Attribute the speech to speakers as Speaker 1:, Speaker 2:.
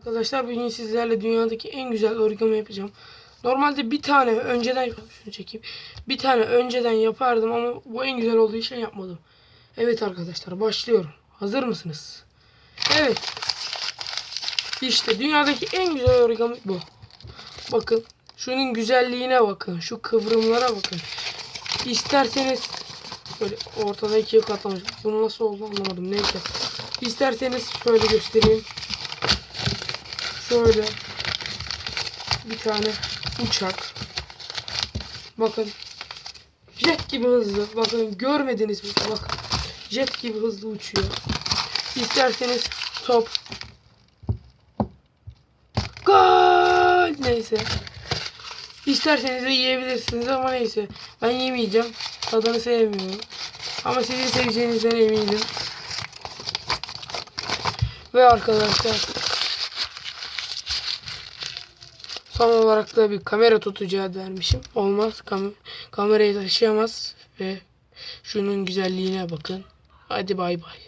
Speaker 1: Arkadaşlar bugün sizlerle dünyadaki en güzel origami yapacağım. Normalde bir tane önceden şunu çekeyim. Bir tane önceden yapardım ama bu en güzel olduğu için yapmadım. Evet arkadaşlar başlıyorum. Hazır mısınız? Evet. İşte dünyadaki en güzel origami bu. Bakın şunun güzelliğine bakın. Şu kıvrımlara bakın. İsterseniz böyle ortada ikiye katlamış. Bunu nasıl oldu anlamadım. Neyse. İsterseniz şöyle göstereyim. Şöyle bir tane uçak. Bakın jet gibi hızlı. Bakın görmediniz mi? Bak jet gibi hızlı uçuyor. İsterseniz top. Gol! Neyse. İsterseniz de yiyebilirsiniz ama neyse. Ben yemeyeceğim. Tadını sevmiyorum. Ama sizin seveceğinizden eminim. Ve arkadaşlar Son olarak da bir kamera tutacağı vermişim. Olmaz. Kam kamerayı taşıyamaz. Ve şunun güzelliğine bakın. Hadi bay bay.